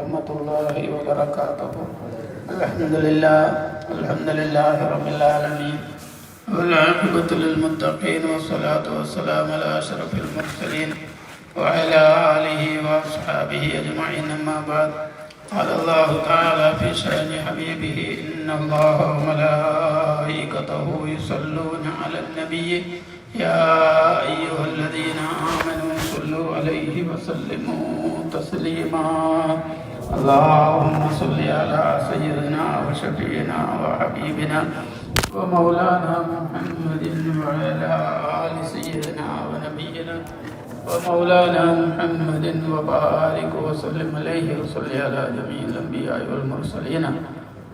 ورحمة الله وبركاته الحمد لله الحمد لله رب العالمين والعاقبة للمتقين والصلاة والسلام على أشرف المرسلين وعلى آله وأصحابه أجمعين أما بعد قال الله تعالى في شأن حبيبه إن الله وملائكته يصلون على النبي يا أيها الذين آمنوا صلوا عليه وسلموا تسليما اللهم صل على سيدنا وشفينا وحبيبنا ومولانا محمد وعلى آل سيدنا ونبينا ومولانا محمد وبارك وسلم عليه وصل على جميع الأنبياء والمرسلين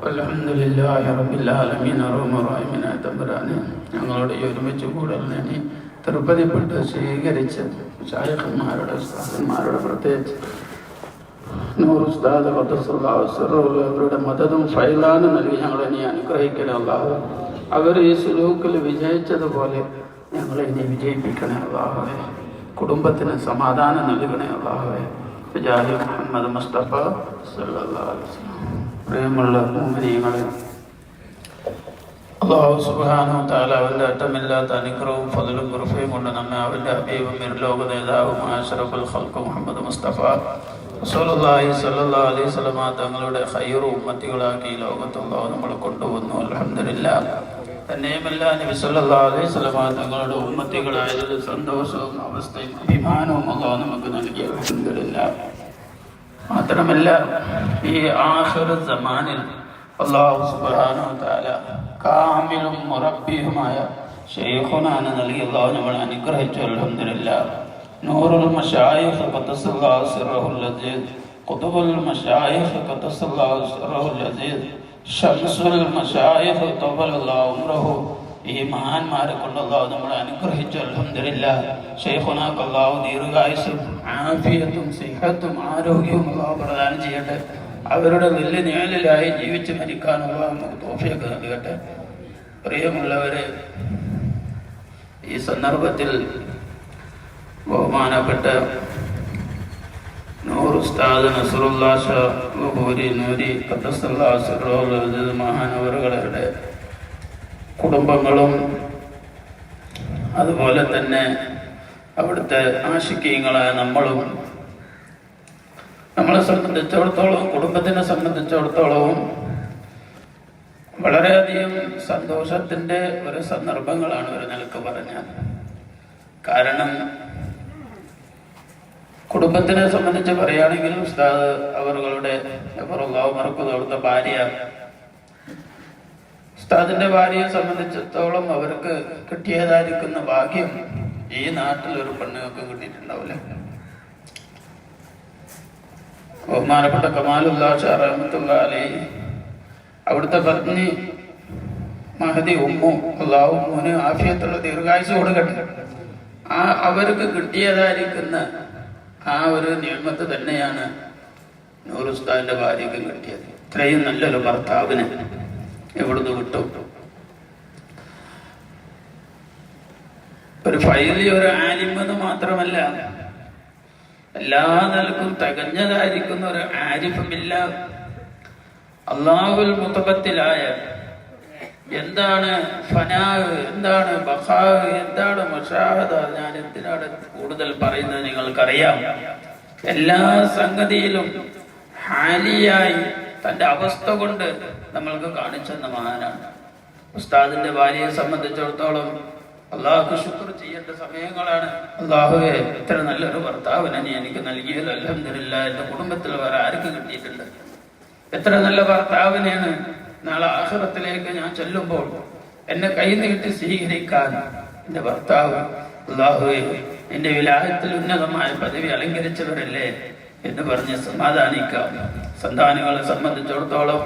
والحمد لله رب العالمين റഹ്മാൻ തമ്പുരാനെ ഞങ്ങളോട് ഈ ഒരുമിച്ച് കൂടലിനെ നീ തൃപ്പതിപ്പെട്ട് സ്വീകരിച്ച് ശായഖന്മാരുടെ ഉസ്താദന്മാരുടെ പ്രത്യേകിച്ച് നൂറ് ഉസ്താദ് അവരുടെ മതതും ഫൈലാനും നൽകി. ഞങ്ങളെ നീ അനുഗ്രഹിക്കണേ അള്ളാഹു അവർ ഈ സുലൂക്കിൽ വിജയിച്ചതുപോലെ ഞങ്ങളെ നീ വിജയിപ്പിക്കണേ അള്ളാഹുവേ കുടുംബത്തിന് സമാധാനം നൽകണേ അള്ളാഹുവേ ജാഹി മുഹമ്മദ് മുസ്തഫ പ്രിയമുള്ള മുഅ്മിനീങ്ങളെ അള്ളാഹു സുബ്ഹാനഹു തആല അവന്റെ അറ്റമില്ലാത്ത അനുഗ്രഹവും ഫതിലും കൃപയും കൊണ്ട് നമ്മെ അവന്റെ ഹബീബും ഇരുലോക നേതാവും അഷറഫുൽ ഖൽഖ് മുഹമ്മദ് മുസ്തഫ റസൂലുള്ളാഹി സ്വല്ലല്ലാഹു അലൈഹി വസല്ലമ തങ്ങളുടെ ഖൈറു ഉമ്മത്തികളാക്കി ലോകത്തുള്ള നമ്മൾ കൊണ്ടുവന്നു. അൽഹംദുലില്ലാഹ്. തന്നെയുമല്ല നബി സല്ലല്ലാഹു അലൈഹി വസല്ലമ തങ്ങളുടെ ഉമ്മത്തികളായതിൽ സന്തോഷവും അവസ്ഥയും അഭിമാനവും അള്ളാഹു നമുക്ക് നൽകി. അൽഹംദുലില്ലാഹ്. മാത്രമല്ല ഈ ആഖിർ സമാനിൽ അള്ളാഹു സുബ്ഹാനഹു തആല കാമിലും മുറബിയുമായ ഷെയ്ഖുനാണ് നൽകി. അള്ളാഹു നമ്മളെ അനുഗ്രഹിച്ചു. അൽഹംദുലില്ലാഹ് صلى سره اللذيذ قطب المشايخ قد صلى سره اللذيذ شمس المشايخ മശായിഖ് الله عمره ഈ മഹാന്മാരെ കൊണ്ട് അള്ളാഹു നമ്മളെ അനുഗ്രഹിച്ചു അലഹമില്ല ഷെയ്ഖുനാക്ക് ദീർഘായുസും ആഫിയത്തും സിഹത്തും ആരോഗ്യവും അള്ളാഹു പ്രദാനം ചെയ്യട്ടെ. അവരുടെ വലിയ നിഴലിലായി ജീവിച്ച് മരിക്കാൻ അള്ളാഹു നമുക്ക് തോഫിയൊക്കെ നൽകട്ടെ. പ്രിയമുള്ളവരെ ഈ സന്ദർഭത്തിൽ ബഹുമാനപ്പെട്ട നൂർ ഉസ്താദ് നസറുല്ലാ നൂരി അസീസ് മഹാനവറുകളുടെ കുടുംബങ്ങളും അതുപോലെ തന്നെ അവിടുത്തെ ആശിക്കീയങ്ങളായ നമ്മളും നമ്മളെ സംബന്ധിച്ചിടത്തോളം കുടുംബത്തിനെ സംബന്ധിച്ചിടത്തോളവും വളരെയധികം സന്തോഷത്തിന്റെ ഒരു സന്ദർഭങ്ങളാണ് ഒരു നിലയ്ക്ക് പറഞ്ഞാൽ കാരണം കുടുംബത്തിനെ സംബന്ധിച്ച് പറയുകയാണെങ്കിൽ ഉസ്താദ് അവരുടെ മറക്കുന്നത് അവിടുത്തെ ഭാര്യ. ഉസ്താദിന്റെ ഭാര്യയെ സംബന്ധിച്ചിടത്തോളം അവർക്ക് കിട്ടിയതായിരിക്കുന്ന ഭാഗ്യം ഈ നാട്ടിൽ ഒരു പെണ്ണുങ്ങൾക്ക് കിട്ടിയിട്ടുണ്ടാവില്ല. ബഹുമാനപ്പെട്ട കമാലുല്ലാ ഷാറഹമത്തുള്ള അലി അവിടുത്തെ പത്നി മഹദി ഉമ്മു അള്ളാഹു ഉമ്മുന് ആഫിയത്തുള്ള ദീർഘായുസ് കൊടുക്കട്ടെ. ആ അവർക്ക് കിട്ടിയതായിരിക്കുന്ന ആ ഒരു നിയമത്ത് തന്നെയാണ് നൂറുസ്താദിന്റെ ഭാര്യയ്ക്ക് കിട്ടിയത്. ഇത്രയും നല്ലൊരു ഭർത്താവിന് എവിടുന്ന് കിട്ടും? ഒരു ഫൈലി ഒരു ആലിമെന്ന് മാത്രമല്ല എല്ലാ നിലക്കും തികഞ്ഞതായിരിക്കുന്ന ഒരു ആരിഫമില്ല. അള്ളാഹുൽ മുത്തബത്തിലായ എന്താണ് ഫനാവ് എന്താണ് ബഹാവ് എന്താണ് മുഷാഹദ? ഞാൻ എന്തിനാണ് കൂടുതൽ പറയുന്നത് നിങ്ങൾക്കറിയാം? എല്ലാ സംഗതിയിലും ഹാലിയായി തന്റെ അവസ്ഥ കൊണ്ട് നമ്മൾക്ക് കാണിച്ചെന്ന മഹാനാണ്. ഉസ്താദിന്റെ ഭാര്യയെ സംബന്ധിച്ചിടത്തോളം അള്ളാഹു ശുക്ർ ചെയ്യേണ്ട സമയങ്ങളാണ്. അള്ളാഹുവെ ഇത്ര നല്ലൊരു ഭർത്താവിനെ നീ എനിക്ക് നൽകിയത് അലഹമില്ല എന്റെ കുടുംബത്തിൽ വേറെ ആർക്ക് കിട്ടിയിട്ടുണ്ട്? എത്ര നല്ല ഭർത്താവിനെയാണ് നാളെ ആഹ്റത്തിലേക്ക് ഞാൻ ചെല്ലുമ്പോൾ എന്നെ കൈ നീട്ടി സ്വീകരിക്കാൻ എന്റെ ഭർത്താവ് എന്റെ വിലാഹത്തിൽ ഉന്നതമായ പദവി അലങ്കരിച്ചവരല്ലേ എന്ന് പറഞ്ഞ് സമാധാനിക്കാം. സന്താനങ്ങളെ സംബന്ധിച്ചിടത്തോളം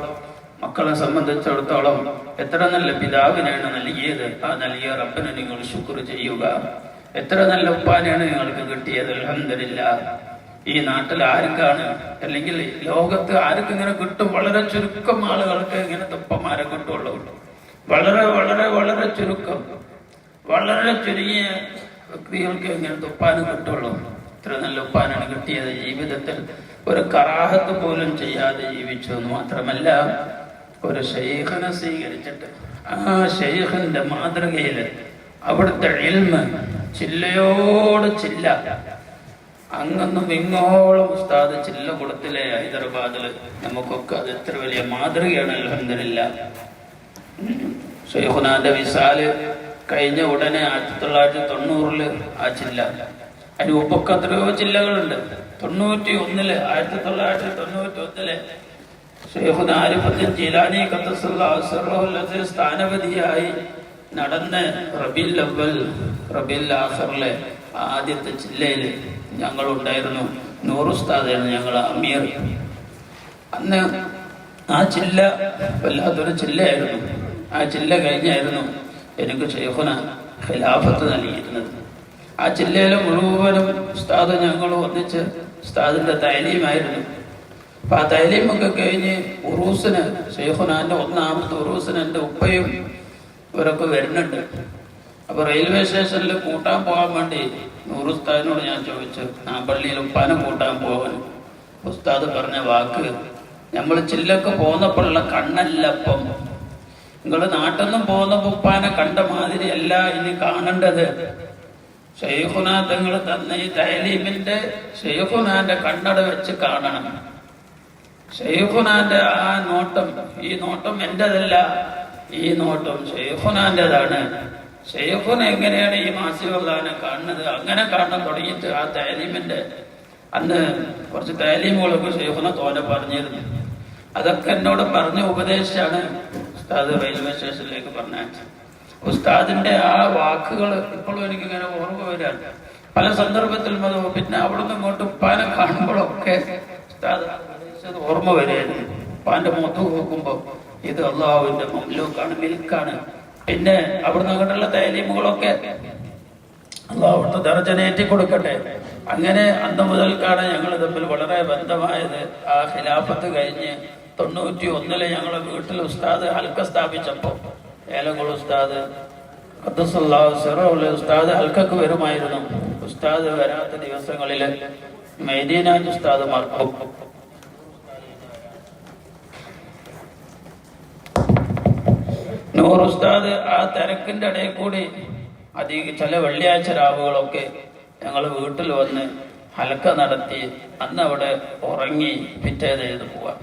മക്കളെ സംബന്ധിച്ചിടത്തോളം എത്ര നല്ല പിതാവിനാണ് നൽകിയത്. ആ നൽകിയ റബ്ബിനെ നിങ്ങൾ ശുക്ർ ചെയ്യുക. എത്ര നല്ല ഉപ്പാനാണ് നിങ്ങൾക്ക് കിട്ടിയത്? അലഹമില്ല ഈ നാട്ടിൽ ആർക്കാണ്? അല്ലെങ്കിൽ ലോകത്ത് ആർക്കും ഇങ്ങനെ കിട്ടും? വളരെ ചുരുക്കം ആളുകൾക്ക് ഇങ്ങനത്തെ ഉപ്പമാരെ കിട്ടുള്ളൂ വളരെ വളരെ വളരെ ചുരുക്കം. വളരെ ചുരുങ്ങിയ വ്യക്തികൾക്ക് ഇങ്ങനത്തെ ഉപ്പാന് കിട്ടുള്ളൂ ഇത്ര നല്ല ഉപ്പാനാണ് കിട്ടിയത്. ജീവിതത്തിൽ ഒരു കറാഹത്ത് പോലും ചെയ്യാതെ ജീവിച്ചു എന്ന് മാത്രമല്ല ഒരു ഷെയ്ഖിനെ സ്വീകരിച്ചിട്ട് ആ ഷെയ്ഖിന്റെ മാതൃകയിൽ അവിടുത്തെ ചില്ലയോട് ചില്ല. അങ്ങൊന്നും ഇങ്ങോളം ഉസ്താദ് ചില്ല കൊടുത്തില്ലേ ഹൈദരാബാദിൽ നമുക്കൊക്കെ അത് എത്ര വലിയ മാതൃകയാണ് അലഹമില്ല ഷെയ്ഖുനാന്റെ വിസാൽ കഴിഞ്ഞ ഉടനെ ആയിരത്തി തൊള്ളായിരത്തി തൊണ്ണൂറിൽ ആ ചില്ല. അതിന് മുമ്പൊക്കെ എത്രയോ ജില്ലകളുണ്ട് തൊണ്ണൂറ്റി ഒന്നിൽ ആയിരത്തി തൊള്ളായിരത്തി തൊണ്ണൂറ്റി ഒന്നിൽ ഷെയ്ഖുന ആരിഫത്തിൻ ജീലാനി ഖദ്ദസുല്ലാഹു സ്ഥാനപതിയായി നടന്ന് റബിൽ അവൽ റബിൽ ആസറിലെ ആദ്യത്തെ ജില്ലയിൽ ഞങ്ങളുണ്ടായിരുന്നു. നൂറുസ്താദായിരുന്നു ഞങ്ങൾ അമീർ. അന്ന് ആ ചില്ല വല്ലാത്തൊരു ചില്ലയായിരുന്നു. ആ ചില്ല കഴിഞ്ഞായിരുന്നു എനിക്ക് ഷെയ്ഖുന ഖിലാഫത്ത് നൽകിയിരുന്നത്. ആ ചില്ലയിലെ മുഴുവനും ഉസ്താദ് ഞങ്ങൾ ഒന്നിച്ച് ഉസ്താദിന്റെ തൈലീമായിരുന്നു. അപ്പം ആ തൈലീമൊക്കെ കഴിഞ്ഞ് ഉറൂസിന് ഷെയ്ഖുനാന്റെ ഒന്നാമത്തെ ഉറൂസിന് എന്റെ ഉപ്പയും ഇവരൊക്കെ വരുന്നുണ്ട്. അപ്പോൾ റെയിൽവേ സ്റ്റേഷനിൽ കൂട്ടാൻ പോകാൻ വേണ്ടി നൂറുസ്താദിനോട് ഞാൻ ചോദിച്ചു ആ പള്ളിയിൽ ഉപ്പാനെ കൂട്ടാൻ പോകാൻ? ഉസ്താദ് പറഞ്ഞ വാക്ക് നമ്മൾ ചില്ലൊക്കെ പോകുന്നപ്പോഴുള്ള കണ്ണല്ലപ്പം നിങ്ങൾ നാട്ടിൽ പോകുന്ന ഉപ്പാനെ കണ്ട മാതിരി അല്ല ഇനി കാണേണ്ടത്. ഷെയ്ഖുന തങ്ങൾ തന്ന ഈ തൈലീമിന്റെ ഷെയ്ഖുനാന്റെ കണ്ണട വെച്ച് കാണണം. ഷെയ്ഖുനാന്റെ ആ നോട്ടം ഈ നോട്ടം എന്റേതല്ല ഈ നോട്ടം ഷെയ്ഖുനാന്റേതാണ്. ഷെയ്ഖുന എങ്ങനെയാണ് ഈ മാസികളാണ് കാണുന്നത്? അങ്ങനെ കാണാൻ തുടങ്ങിയിട്ട് ആ തൈലീമിന്റെ അന്ന് കുറച്ച് തൈലീമുകളൊക്കെ ഷെയ്ഖുന തോനെ പറഞ്ഞിരുന്നു. അതൊക്കെ എന്നോട് പറഞ്ഞ ഉപദേശിച്ചാണ് ഉസ്താദ് റെയിൽവേ സ്റ്റേഷനിലേക്ക് പറഞ്ഞത്. ഉസ്താദിന്റെ ആ വാക്കുകൾ ഇപ്പോഴും എനിക്ക് ഇങ്ങനെ ഓർമ്മ വരാണ് പല സന്ദർഭത്തിലും അത് പിന്നെ അവിടുന്ന് ഇങ്ങോട്ട് ഉപ്പാനെ കാണുമ്പോഴൊക്കെ ഉസ്താദ് ഉപദേശിച്ചത് ഓർമ്മ വരികയായിരുന്നു ഉപ്പാന്റെ മുഖത്ത് നോക്കുമ്പോ ഇത് അള്ളാഹുവിന്റെ മമ്ലൂക്കാണ് മിൽക്കാണ്. പിന്നെ അവിടുന്ന് അങ്ങോട്ടുള്ള തൈലീമുകളൊക്കെ അള്ളാഹുവിന്റെ ദർജനേറ്റി കൊടുക്കട്ടെ. അങ്ങനെ അന്ന് മുതൽക്കാണ് ഞങ്ങൾ തമ്മിൽ വളരെ ബന്ധമായത്. ആ ഖിലാഫത്ത് കഴിഞ്ഞ് തൊണ്ണൂറ്റി ഒന്നിൽ ഞങ്ങളെ വീട്ടിൽ ഉസ്താദ് ഹൽക്ക സ്ഥാപിച്ചപ്പോ ഏലംകുളം ഉസ്താദ് സിറഹുൽ ഉസ്താദ് ഹൽക്കക്ക് വരുമായിരുന്നു. ഉസ്താദ് വരാത്ത ദിവസങ്ങളിൽ മൈദീനാജ് ഉസ്താദ് മറക്കും നൂർ ഉസ്താദ് ആ തിരക്കിന്റെ ഇടയിൽ കൂടി അധികം ചില വെള്ളിയാഴ്ച രാവുകളൊക്കെ ഞങ്ങൾ വീട്ടിൽ വന്ന് ഹലക്ക നടത്തി അന്ന് അവിടെ ഉറങ്ങി പിറ്റേത് എഴുതി പോവാ.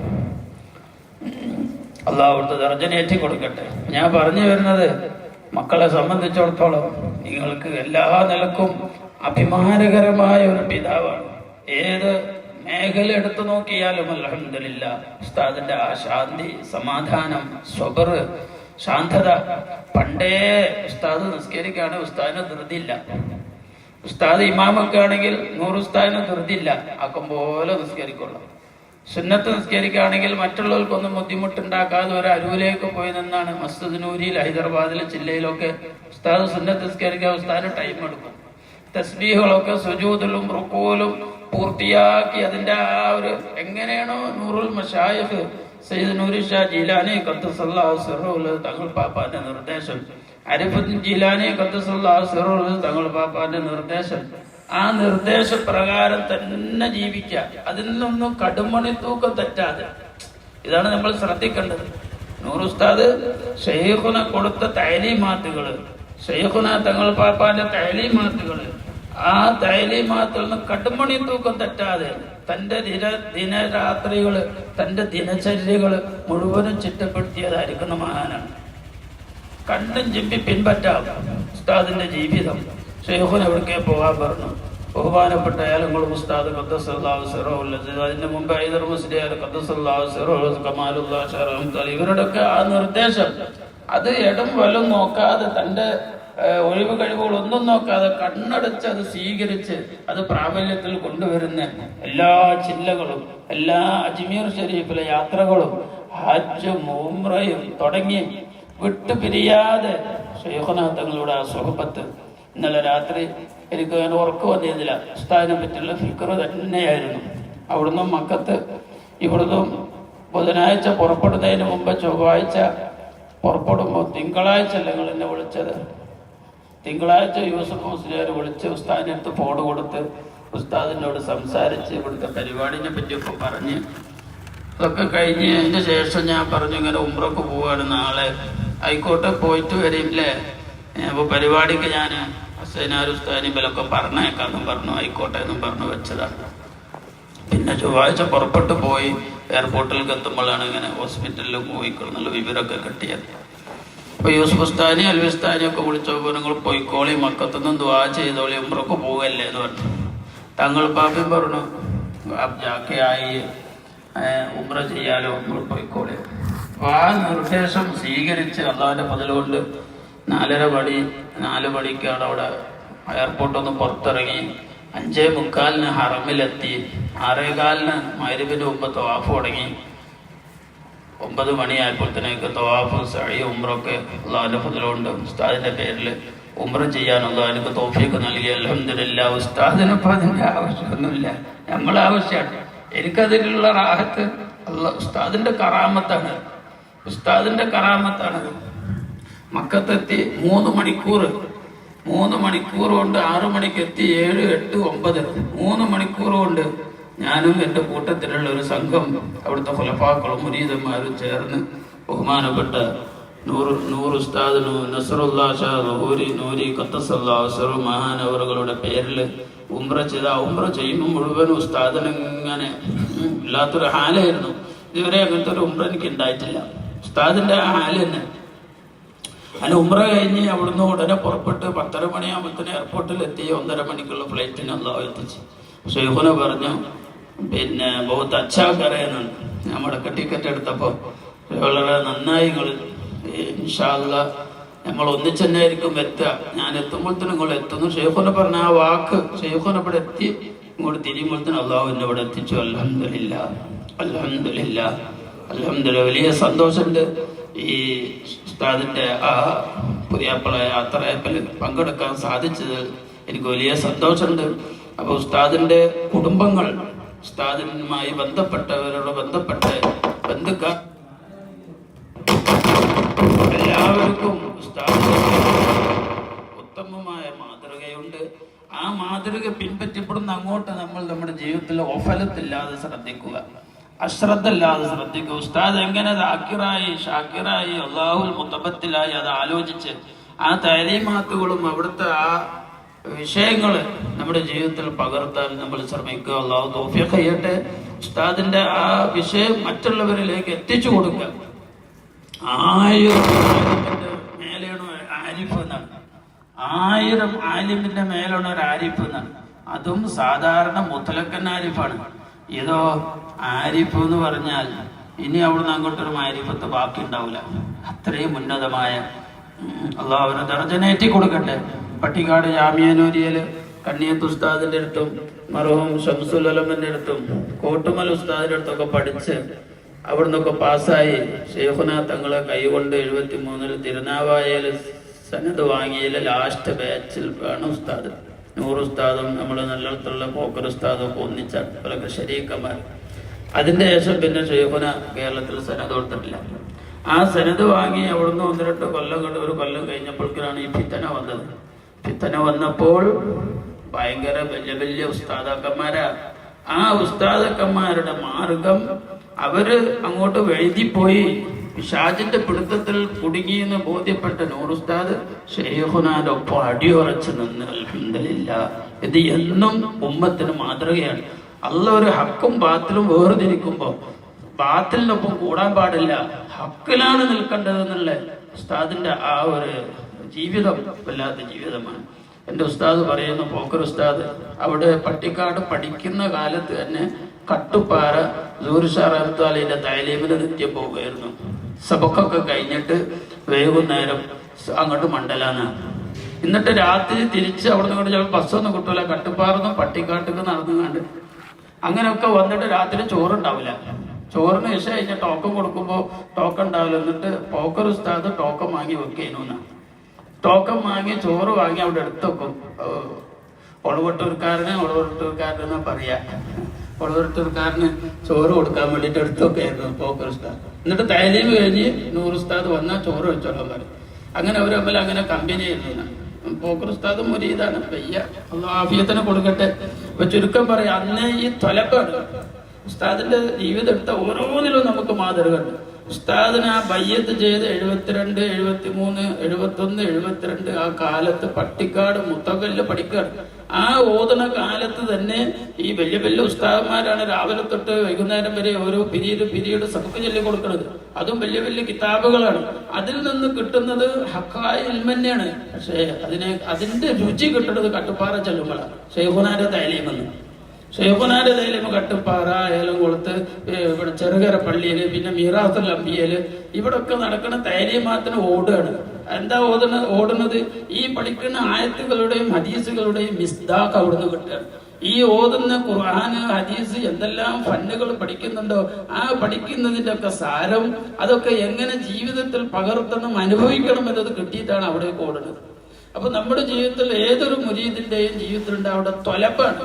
അള്ളാഹുടുത്ത് ദർജനേറ്റി കൊടുക്കട്ടെ. ഞാൻ പറഞ്ഞു വരുന്നത് മക്കളെ സംബന്ധിച്ചിടത്തോളം നിങ്ങൾക്ക് എല്ലാ നിലക്കും അഭിമാനകരമായ ഒരു പിതാവാണ്. ഏത് മേഖല എടുത്തു നോക്കിയാലും അലഹമില്ല ഉസ്താദിന്റെ ആ ശാന്തി സമാധാനം സ്വബർ ശാന്തത. പണ്ടേ ഉസ്താദ് നിസ്കരിക്കാണ് ഉസ്താദിന് ധൃതിയില്ല. ഉസ്താദ് ഇമാമൊക്കെ ആണെങ്കിൽ നൂറ് ഉസ്താദിന് ധൃതിയില്ല. ആക്കും പോലെ നിസ്കരിക്കൊള്ളാം. സുന്നത്ത് നിസ്കരിക്കുകയാണെങ്കിൽ മറ്റുള്ളവർക്കൊന്നും ബുദ്ധിമുട്ടുണ്ടാക്കാതെ ഒരു അരുവിലേക്ക് പോയി നിന്നാണ് മസ്ജിദ് നൂരിയിൽ ഹൈദരാബാദിലെ ജില്ലയിലൊക്കെ ഉസ്താദ് സുന്നത്ത് നിസ്കരിക്കാൻ ഉസ്താദിന് ടൈം എടുക്കും. തസ്ബീഹുകളൊക്കെ സുജൂദിലും റുക്കൂലും പൂർത്തിയാക്കി അതിന്റെ ആ ഒരു എങ്ങനെയാണോ നൂറുൽ മഷായിഫ് സയ്യിദ് നൂരി ഷാ ജീലാനി ഖദ്ദസല്ലാഹു സിറഹുൽ തങ്ങൾ പാപ്പാന്റെ നിർദ്ദേശം. അരിഫുദ്ദീൻ ജീലാനി ഖദ്ദസല്ലാഹു സിറഹുൽ തങ്ങൾ പാപ്പാന്റെ നിർദ്ദേശം. ആ നിർദ്ദേശപ്രകാരം തന്നെ ജീവിക്കുക അതിൽ നിന്നും കടുമണി തൂക്കം തെറ്റാതെ. ഇതാണ് നമ്മൾ ശ്രദ്ധിക്കേണ്ടത്. നൂറുസ്താദ് ഷെയ്ഖുന കൊടുത്ത തൈലീമാത്തുകൾ ഷെയ്ഖുന തങ്ങൾ പാപ്പാന്റെ തൈലീമാത്തുകൾ ആ തൈലീമാത്തിൽ നിന്ന് കടുമണി തൂക്കം തെറ്റാതെ തന്റെ ദിന ദിനരാത്രികൾ തന്റെ ദിനചര്യകൾ മുഴുവനും ചിട്ടപ്പെടുത്തിയതായിരിക്കുന്ന മഹാനാണ്. കണ്ടും ചിമ്പി പിൻപറ്റാം ഉസ്താദിന്റെ ജീവിതം. ഷെയ്ഖുൻ എവിടേക്ക് പോകാൻ പറഞ്ഞു? ബഹുമാനപ്പെട്ട ഏലംകുളം ഉസ്താദ് അതിന്റെ മുമ്പ് ഐദർ ഷറഹം ഇവരുടെയൊക്കെ ആ നിർദ്ദേശം. അത് ഇടം വലം നോക്കാതെ തന്റെ ഒഴിവ് കഴിവുകളൊന്നും നോക്കാതെ കണ്ണടച്ച് അത് സ്വീകരിച്ച് അത് പ്രാബല്യത്തിൽ കൊണ്ടുവരുന്ന എല്ലാ ചില്ലകളും എല്ലാ അജ്മീർ ഷരീഫിലെ യാത്രകളും ഹജ്ജും ഉംറയും തുടങ്ങി വിട്ടുപിരിയാതെ ഷെയ്ഖുന തങ്ങളുടെ ആ സുഹബത്ത് ഇന്നലെ രാത്രി എനിക്ക് അങ്ങനെ ഉറക്കു വന്നിരുന്നില്ല. ഉസ്താദിനെ പറ്റിയുള്ള ഫിക്കർ തന്നെയായിരുന്നു. അവിടുന്ന് മക്കത്ത് ഇവിടുന്ന് ബുധനാഴ്ച പുറപ്പെടുന്നതിന് മുമ്പ് ചൊവ്വാഴ്ച പുറപ്പെടുമ്പോൾ തിങ്കളാഴ്ച അല്ല നിങ്ങൾ എന്നെ വിളിച്ചത്. തിങ്കളാഴ്ച യൂസഫ് മുസ്ലിയാർ വിളിച്ച് ഉസ്താദിന്റെ അടുത്ത് ഫോൺ കൊടുത്ത് ഉസ്താദിനോട് സംസാരിച്ച് ഇവിടുത്തെ പരിപാടിനെ പറ്റിയൊക്കെ പറഞ്ഞ് അതൊക്കെ കഴിഞ്ഞതിന് ശേഷം ഞാൻ പറഞ്ഞു ഇങ്ങനെ ഉമ്രക്ക് പോവാണ് നാളെ. ആയിക്കോട്ടെ പോയിട്ട് വരില്ലേ? അപ്പൊ പരിപാടിക്ക് ഞാൻ ഹസൈനാർ ഉസ്താദിനും ഇവലൊക്കെ പറഞ്ഞേക്കാന്നും പറഞ്ഞു ആയിക്കോട്ടെ എന്നും പറഞ്ഞു വെച്ചതാണ്. പിന്നെ ചൊവ്വാഴ്ച പുറപ്പെട്ടു പോയി എയർപോർട്ടിലേക്ക് എത്തുമ്പോഴാണ് ഇങ്ങനെ ഹോസ്പിറ്റലിൽ പോയിക്കൊള്ളുന്നുള്ള വിവരമൊക്കെ കിട്ടിയത്. അപ്പൊ യൂസുഫ് ഉസ്താനി അൽവിസ്താനി ഒക്കെ വിളിച്ചപ്പോൾ നിങ്ങൾ പോയിക്കോളി മക്കത്തുനിന്നും ദ്വാ ചെയ്തോളി ഉമ്രക്ക് പോവല്ലേ? എന്ന് പറഞ്ഞു. തങ്ങൾ പാപ്യം പറഞ്ഞു ആയി ഉമ്ര ചെയ്യാലോ ഉമ്ര പോയിക്കോളി. അപ്പൊ ആ നിർദ്ദേശം സ്വീകരിച്ച് അള്ളാഹിന്റെ പതിലുകൊണ്ട് നാലര മണി നാല് മണിക്കാണ് അവിടെ എയർപോർട്ട് ഒന്ന് പുറത്തിറങ്ങി. അഞ്ചേ മുക്കാലിന് ഹറമിലെത്തി. ആറേകാലിന് മരുവിന് മുമ്പ് തവാഫ് തുടങ്ങി. ഒമ്പത് മണിയായപ്പോൾ തന്നെ തവാഫ് സഴി ഉമ്രൊക്കെ അള്ളാഹിന്റെ ഫതിലുണ്ട്. ഉസ്താദിന്റെ പേരിൽ ഉമ്ര ചെയ്യാനുള്ള എനിക്ക് തോഫിയൊക്കെ നൽകി. അലഹമില്ല ഉസ്താദിനപ്പം അതിന്റെ ആവശ്യമൊന്നുമില്ല. നമ്മളെ ആവശ്യമാണ്. എനിക്കതിലുള്ള റാഹത്ത് അല്ല ഉസ്താദിന്റെ കറാമത്താണ്. ഉസ്താദിന്റെ കറാമത്താണ്. മക്കത്തെത്തി മൂന്ന് മണിക്കൂർ മൂന്ന് മണിക്കൂർ കൊണ്ട് ആറു മണിക്ക് എത്തി ഏഴ് എട്ട് ഒമ്പത്. മൂന്ന് മണിക്കൂർ കൊണ്ട് ഞാനും എന്റെ കൂട്ടത്തിലുള്ള ഒരു സംഘം അവിടുത്തെ ഫലപ്പാക്കളും മുരീതന്മാരും ചേർന്ന് ബഹുമാനപ്പെട്ട നൂറ് നൂറ് ഉസ്താദിനു നസറുല്ലാ ഷാ നൂരി നൂരി ഖത്തസല്ലാസറു മഹാനവറുകളുടെ പേരിൽ ഉംറ ചെയ്ത ഉമ്ര ഉംറ ചെയ്യുമ്പോൾ മുഴുവൻ ഉസ്താദിനിങ്ങനെ ഇല്ലാത്തൊരു ഹാലായിരുന്നു. ഇതുവരെ അങ്ങനത്തെ ഒരു ഉംറ എനിക്ക് ഉണ്ടായിട്ടില്ല. ഉസ്താദിന്റെ ആ ഹാൽ തന്നെ. അല്ല ഉമ്ര കഴിഞ്ഞ് അവിടുന്ന് ഉടനെ പുറപ്പെട്ട് പത്തര മണിയാകുമ്പോഴത്തേന് എയർപോർട്ടിൽ എത്തി ഒന്നര മണിക്കുള്ള ഫ്ലൈറ്റിന് അള്ളാഹ് എത്തിച്ച്. ഷെയ്ഖുന പറഞ്ഞു പിന്നെ ബഹുത്ത് അച്ഛാ കരയുന്നുണ്ട് നമ്മളൊക്കെ ടിക്കറ്റ് എടുത്തപ്പോൾ വളരെ നന്നായി നിങ്ങൾ നമ്മൾ ഒന്നിച്ച് തന്നെ എത്തുക. ഞാൻ എത്തുമ്പോഴത്തേനും നിങ്ങൾ എത്തുന്നു. ഷെയ്ഖുനെ പറഞ്ഞ ആ വാക്ക് ഷെയ്ഖുനെ ഇവിടെ എത്തി. ഇങ്ങോട്ട് തിരിയുമ്പോഴത്തേനും അള്ളാഹു എന്നെ ഇവിടെ എത്തിച്ചു. അലഹമില്ല അലഹമില്ല അലഹമില്ല വലിയ സന്തോഷമുണ്ട് ഈ ഉസ്താദിന്റെ ആ പുതിയ യാത്രയപ്പിൽ പങ്കെടുക്കാൻ സാധിച്ചത്. എനിക്ക് വലിയ സന്തോഷമുണ്ട് അപ്പോൾ ഉസ്താദിന്റെ കുടുംബങ്ങൾ ഉസ്താദിനുമായി ബന്ധപ്പെട്ടവരോട് ബന്ധപ്പെട്ട് ബന്ധുക്കാർ എല്ലാവർക്കും ഉത്തമമായ മാതൃകയുണ്ട്. ആ മാതൃക പിൻപറ്റപ്പെടുന്ന അങ്ങോട്ട് നമ്മൾ നമ്മുടെ ജീവിതത്തിൽ ഒഫലത്തില്ലാതെ ശ്രദ്ധിക്കുക. അശ്രദ്ധല്ലാതെ ശ്രദ്ധിക്കുക. ഉസ്താദ് എങ്ങനെ ദാക്കിറായി ഷാക്കിറായി അള്ളാഹുൽ മുത്തബത്തിലായി അത് ആലോചിച്ച് ആ തൈലീമാത്തുകളും അവിടുത്തെ ആ വിഷയങ്ങൾ നമ്മുടെ ജീവിതത്തിൽ പകർത്താൻ നമ്മൾ ശ്രമിക്കുക. അള്ളാഹു തോഫിയൊക്കെ ചെയ്യട്ടെ. ഉസ്താദിന്റെ ആ വിഷയം മറ്റുള്ളവരിലേക്ക് എത്തിച്ചു കൊടുക്കുക. ആയിരം മേലെയാണ് ആരിഫ് എന്നാണ്. ആയിരം ആലിമിന്റെ മേലാണ് ഒരു ആരിഫ് എന്നാണ്. അതും സാധാരണ മുത്തലക്കൻ ആരിഫാണ്. ഇതോ ആരിഫ് എന്ന് പറഞ്ഞാൽ ഇനി അവിടുന്ന് അങ്ങോട്ടൊരു ആരിഫത്ത് ബാക്കി ഉണ്ടാവില്ല അത്രയും ഉന്നതമായ അള്ളാഹുവിനെ ദർജനേറ്റി കൊടുക്കട്ടെ പട്ടിക്കാട് ജാമ്യാനൂരിയിൽ കണ്ണിയത്ത് ഉസ്താദിന്റെ അടുത്തും മറുഹും ഷംസുൽ അലമിന്റെ അടുത്തും കോട്ടുമൽ ഉസ്താദിന്റെ അടുത്തൊക്കെ പഠിച്ച് അവിടുന്നൊക്കെ പാസ്സായി ഷെയ്ഖുന തങ്ങളെ കൈകൊണ്ട് എഴുപത്തി മൂന്നിൽ തിരുനാവായയിൽ സനത് വാങ്ങിയിൽ ലാസ്റ്റ് ബാച്ചിൽ ആണ് ഉസ്താദ്. നൂറ് ഉസ്താദും നമ്മൾ നല്ലടത്തുള്ള പോക്കർ ഉസ്താദും ഒക്കെ ഒന്നിച്ചാണ് അവരൊക്കെ ശരീക്കന്മാർ. അതിന്റെ ശേഷം പിന്നെ ഷെയ്ഖുന കേരളത്തിൽ സനത് കൊടുത്തിട്ടില്ല. ആ സനത് വാങ്ങി അവിടുന്ന് ഒന്ന് രണ്ട് കൊല്ലം കണ്ട് ഒരു കൊല്ലം കഴിഞ്ഞപ്പോഴേക്കാണ് ഈ ഭിത്തന വന്നത്. ഫിത്തന വന്നപ്പോൾ ഭയങ്കര വലിയ വലിയ ഉസ്താദാക്കന്മാരാ. ആ ഉസ്താദക്കന്മാരുടെ മാർഗം അവർ അങ്ങോട്ട് വഴുതിപ്പോയി ഷാജിന്റെ പിടുത്തത്തിൽ കുടുങ്ങിയെന്ന് ബോധ്യപ്പെട്ട നൂറുസ്താദ് ഷെയ്ഖുനാന്റെ ഒപ്പം അടിയുറച്ച് നിന്ന് അൽഹംദുലില്ല ഇത് എന്നും ഉമ്മത്തിന് മാതൃകയാണ്. അല്ല ഒരു ഹക്കും ബാത്തിലും വേർതിരിക്കുമ്പോ ബാത്തിലിനൊപ്പം കൂടാൻ പാടില്ല. ഹക്കിലാണ് നിൽക്കേണ്ടതെന്നുള്ള ഉസ്താദിന്റെ ആ ഒരു ജീവിതം വല്ലാത്ത ജീവിതമാണ്. എന്റെ ഉസ്താദ് പറയുന്നു പോക്കർ ഉസ്താദ് അവിടെ പട്ടിക്കാട് പഠിക്കുന്ന കാലത്ത് തന്നെ കട്ടുപ്പാറ സൂർഷാറത്താലിന്റെ തൈലീമിന് നിത്യം പോവുകയായിരുന്നു. സബക്കൊക്കെ കഴിഞ്ഞിട്ട് വൈകുന്നേരം അങ്ങോട്ട് മണ്ഡലാണ് എന്നിട്ട് രാത്രി തിരിച്ച് അവിടെ നിന്ന് ചിലപ്പോൾ ബസ്സൊന്നും കിട്ടൂല കട്ടുപ്പാറൊന്നും പട്ടിക്കാട്ടൊക്കെ നടന്നു കണ്ട്. അങ്ങനെയൊക്കെ വന്നിട്ട് രാത്രി ചോറുണ്ടാവില്ല ചോറിന് ശേഷം കഴിഞ്ഞ ടോക്കൺ കൊടുക്കുമ്പോൾ ടോക്കൺ ഉണ്ടാവില്ല. എന്നിട്ട് പോക്കർ ഉസ്താദ് ടോക്കൺ വാങ്ങി വെക്കേനു ടോക്കൺ വാങ്ങി ചോറ് വാങ്ങി അവിടെ എടുത്ത് വെക്കും ഒളവട്ടൂർക്കാരനെ ഒളവട്ടൂർക്കാരനെന്നാ പറയാ. ഒളവട്ടൂർക്കാരന് ചോറ് കൊടുക്കാൻ വേണ്ടിയിട്ട് എടുത്തൊക്കെയായിരുന്നു പോക്കർ ഉസ്താദ്. എന്നിട്ട് തൈലീം കഴിഞ്ഞ് നൂറ് ഉസ്താദ് വന്നാൽ ചോറ് വെച്ചോളാൻ പറയും. അങ്ങനെ അവർ അങ്ങനെ കമ്പനി ആയിരുന്നു പോക്കർ ഉസ്താദ് മുരീദാണ് പെയ്യ ആഫിയത്തിന് കൊടുക്കട്ടെ. അപ്പൊ ചുരുക്കം പറയാം അന്ന് ഈ തൊലക്കാണ് ഉസ്താദിന്റെ ജീവിതം എടുത്ത ഓരോന്നിലും നമുക്ക് മാതൃകയുണ്ട്. ഉസ്താദിന് ആ ബയ്യത്ത് ചെയ്ത് എഴുപത്തിരണ്ട് എഴുപത്തി മൂന്ന് എഴുപത്തി ഒന്ന് എഴുപത്തിരണ്ട് ആ കാലത്ത് പട്ടിക്കാട് മുത്തകല്ല് പഠിക്കാട് ആ ഓതണ കാലത്ത് തന്നെ ഈ വലിയ വലിയ ഉസ്താദന്മാരാണ് രാവിലെ തൊട്ട് വൈകുന്നേരം വരെ ഓരോ പിരീഡ് പിരീഡ് സബക്ക് ചൊല്ലി കൊടുക്കുന്നത് അതും വലിയ വലിയ കിതാബുകളാണ്. അതിൽ നിന്ന് കിട്ടുന്നത് ഹക്കായ ഇൽമന്നെയാണ് പക്ഷേ അതിനെ അതിന്റെ രുചി കിട്ടുന്നത് കട്ടുപ്പാറ ചെല്ലുമ്പോഴാണ് ഷെയ്ഹുനാരെ തൈലീമെന്ന്. ഷെയ്ഖുനാന്റെ തൈലം കട്ടുപ്പാറ ഏലംകുളത്ത് ഇവിടെ ചെറുകര പള്ളിയിൽ പിന്നെ മീറാത്തുൽ അമ്പിയൽ ഇവിടൊക്കെ നടക്കുന്ന തൈലീമാത്തിന് ഓടുകയാണ്. എന്താ ഓടുന്ന ഓടുന്നത്? ഈ പഠിക്കുന്ന ആയത്തുകളുടെയും ഹദീസുകളുടെയും മിസ്താക്ക് അവിടുന്ന് കിട്ടുകയാണ്. ഈ ഓതുന്ന ഖുർആന് ഹദീസ് എന്തെല്ലാം ഫന്നുകൾ പഠിക്കുന്നുണ്ടോ ആ പഠിക്കുന്നതിന്റെ ഒക്കെ സാരം അതൊക്കെ എങ്ങനെ ജീവിതത്തിൽ പകർത്തണം അനുഭവിക്കണം എന്നത് കിട്ടിയിട്ടാണ് അവിടെ ഓടുന്നത്. അപ്പൊ നമ്മുടെ ജീവിതത്തിൽ ഏതൊരു മുരീദിന്റെയും ജീവിതത്തിലുണ്ട് അവിടെ തൊലപ്പാണ്.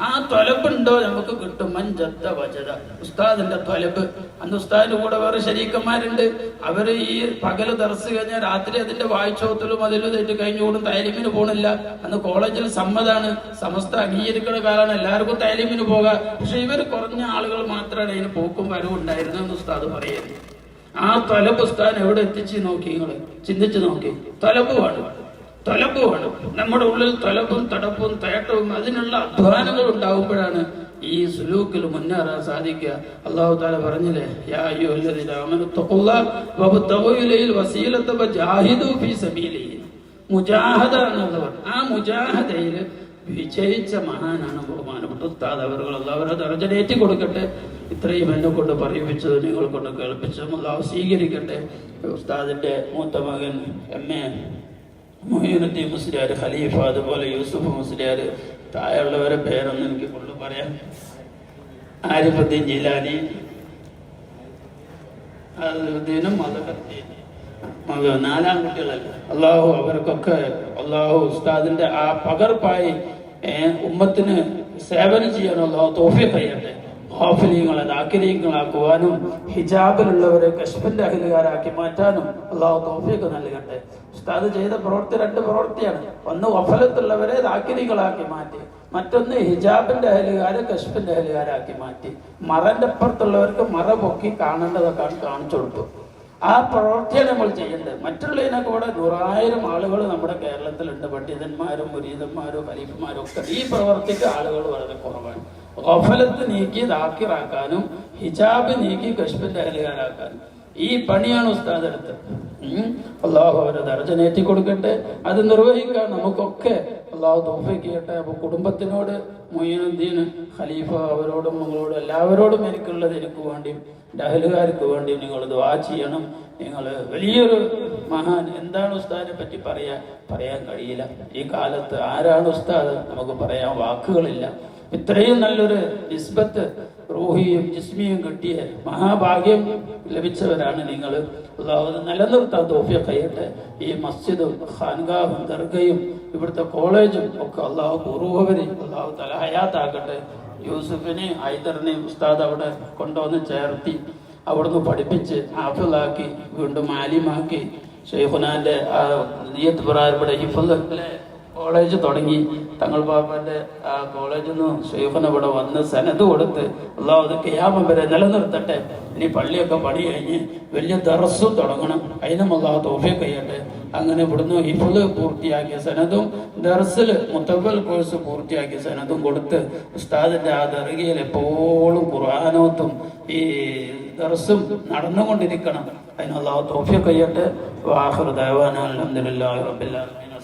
ആ തൊലപ്പുണ്ടോ നമുക്ക് കിട്ടും. മഞ്ചത്ത വചത. ഉസ്താദിന്റെ തൊലപ്പ്. അന്ന് ഉസ്താദിന്റെ കൂടെ വേറെ ശരീക്കന്മാരുണ്ട്. അവർ ഈ പകൽ ദർസ് കഴിഞ്ഞാൽ രാത്രി അതിന്റെ വായിച്ചോത്തലും അതിലും തെറ്റ് കഴിഞ്ഞുകൂടും. തൈലിമിന് പോണില്ല. അന്ന് കോളേജിൽ സമ്മതാണ്. സമസ്ത അംഗീകരിക്കുന്ന കാലമാണ്. എല്ലാവർക്കും തൈലിമിന് പോകാം. പക്ഷെ ഇവർ കുറഞ്ഞ ആളുകൾ മാത്രമാണ് അതിന് പോക്കും വരവും ഉണ്ടായിരുന്നു എന്ന് ഉസ്താദ് പറയുന്നത് ആ തൊലപ്പ് ഉസ്താദ് എവിടെ എത്തിച്ച് നോക്കി നിങ്ങൾ ചിന്തിച്ചു നോക്കി. തൊലപ്പ് വേണം. തൊലപ്പ് വേണം നമ്മുടെ ഉള്ളിൽ തൊലപ്പും തടപ്പും തയട്ടവും അതിനുള്ള അധ്വാനങ്ങൾ ഉണ്ടാവുമ്പോഴാണ് ഈ സുലൂക്കിൽ മുന്നേറാൻ സാധിക്കുക. അള്ളാഹു താല പറഞ്ഞില്ലേ മുജാഹദ ആ വിജയിച്ച മഹാനാണ് ബഹുമാനപ്പെട്ട ഉസ്താദ്. അവർ അവരെ ദർജനേറ്റി കൊടുക്കട്ടെ. ഇത്രയും എന്നെ കൊണ്ട് പറയിപ്പിച്ചത് നിങ്ങൾ കൊണ്ട് കേൾപ്പിച്ചതും അള്ളാഹു സ്വീകരിക്കട്ടെ. ഉസ്താദിന്റെ മൂത്ത മകൻ എം. എ. മൊഹീനുദ്ദീൻ മുസ്ലിയാർ ഖലീഫ അതുപോലെ യൂസുഫ് മുസ്ലിയാർ താഴെയുള്ളവരെ പേരൊന്നും എനിക്ക് കൊണ്ട് പറയാം ആരിഫുദ്ദീൻ ജിലാനി അതിനും മതകർദ്ദീനും നാലാം കുട്ടികളല്ല? അള്ളാഹു അവർക്കൊക്കെ അള്ളാഹു ഉസ്താദിന്റെ ആ പകർപ്പായി ഉമ്മത്തിന് സേവനം ചെയ്യാനുള്ള തോഫിയ കഴിയട്ടെ ഹാഫിലീങ്ങളെ ദാക്കിലീങ്ങളാക്കുവാനും ഹിജാബിലുള്ളവരെ കശ്മീരിന്റെ അഖിലുകാരാക്കി മാറ്റാനും അള്ളാഹു തോഫിയൊക്കെ നൽകട്ടെ. ഉസ്താദ് ചെയ്ത പ്രവൃത്തി രണ്ട് പ്രവൃത്തിയാണ്. ഒന്ന് വഫലത്തുള്ളവരെ ദാക്കിലീകളാക്കി മാറ്റി മറ്റൊന്ന് ഹിജാബിന്റെ അഹലുകാരെ കശ്മിന്റെ അഹലുകാരാക്കി മാറ്റി. മറന്റെ അപ്പുറത്തുള്ളവർക്ക് മറ പൊക്കി കാണേണ്ടതൊക്കെ കാണിച്ചു കൊടുത്തു. ആ പ്രവൃത്തിയാണ് നമ്മൾ ചെയ്യേണ്ടത്. മറ്റുള്ളതിനൊക്കെ ഇവിടെ നൂറായിരം ആളുകൾ നമ്മുടെ കേരളത്തിലുണ്ട്. പണ്ഡിതന്മാരും മുരീതന്മാരും ഖലീഫന്മാരും ഒക്കെ ഈ പ്രവർത്തിക്ക് ആളുകൾ വളരെ കുറവാണ്. ഗഫലത്ത് നീക്കി ദാക്കിറാക്കാനും ഹിജാബ് നീക്കി കശ്മിന്റെ അഹലുകാരാക്കാനും ഈ പണിയാണ് ഉസ്താദ് എടുത്തത്. അള്ളാഹു അവരെ ദർജനേറ്റി കൊടുക്കട്ടെ. അത് നിർവഹിക്കാൻ നമുക്കൊക്കെ അള്ളാഹു ചെയ്യട്ടെ. അപ്പൊ കുടുംബത്തിനോട് മൊയ്യനുദ്ദീൻ ഖലീഫ അവരോടും നിങ്ങളോടും എല്ലാവരോടും എനിക്കുള്ളത് എനിക്ക് വേണ്ടിയും എന്റെ അഹലുകാർക്ക് വേണ്ടിയും നിങ്ങൾ ദുആ ചെയ്യണം. നിങ്ങൾ വലിയൊരു മഹാൻ. എന്താണ് ഉസ്താദിനെ പറ്റി പറയാ? പറയാൻ കഴിയില്ല. ഈ കാലത്ത് ആരാണ് ഉസ്താദ്? നമുക്ക് പറയാൻ വാക്കുകളില്ല. ഇത്രയും നല്ലൊരു നിസ്ബത്ത് റൂഹിയും ജിസ്മിയും കിട്ടിയ മഹാഭാഗ്യം ലഭിച്ചവരാണ് നിങ്ങൾ. അത് നിലനിർത്താൻ തോഫിയ ഈ മസ്ജിദും ഖാൻഗാഹും ദർഗയും ഇവിടുത്തെ കോളേജും ഒക്കെ അള്ളാഹു പൂർവവരി അള്ളാഹു തല ഹയാത്താക്കട്ടെ. യൂസുഫിനെയും ഹൈദറിനെയും ഉസ്താദ് അവിടെ കൊണ്ടുവന്ന് ചേർത്തി അവിടുന്ന് പഠിപ്പിച്ച് ആഫിളാക്കി വീണ്ടും മാലിമാക്കി ഷെയ്ഖുനാന്റെ ആ നീയത്ത് പ്രാരംഭ ഹിഫുൽ കോളേജ് തുടങ്ങി. തങ്ങൾ ബാബാന്റെ ആ കോളേജിൽ നിന്ന് ഷെയ്ഫിന് ഇവിടെ വന്ന് സനത് കൊടുത്ത് അല്ലാ അത് ക്യാമം വരെ നിലനിർത്തട്ടെ. ഇനി പള്ളിയൊക്കെ പണി കഴിഞ്ഞ് വലിയ ദർസും തുടങ്ങണം. അതിനും അള്ളാഹു തോഫിയൊക്കെ ചെയ്യട്ടെ. അങ്ങനെ ഇവിടുന്ന് ഇപ്പോൾ പൂർത്തിയാക്കിയ സനതും ദർസിൽ മുത്തബൽ കോഴ്സ് പൂർത്തിയാക്കിയ സനതും കൊടുത്ത് ഉസ്താദിന്റെ ആ ദർഗയിൽ എപ്പോഴും ഖുർആാനോത്തും ഈ ദർസും നടന്നുകൊണ്ടിരിക്കണം. അതിനുള്ള തോഫിയൊക്കെ ചെയ്യട്ടെ. കഴിയട്ടെ വാഹുർ ദേവാന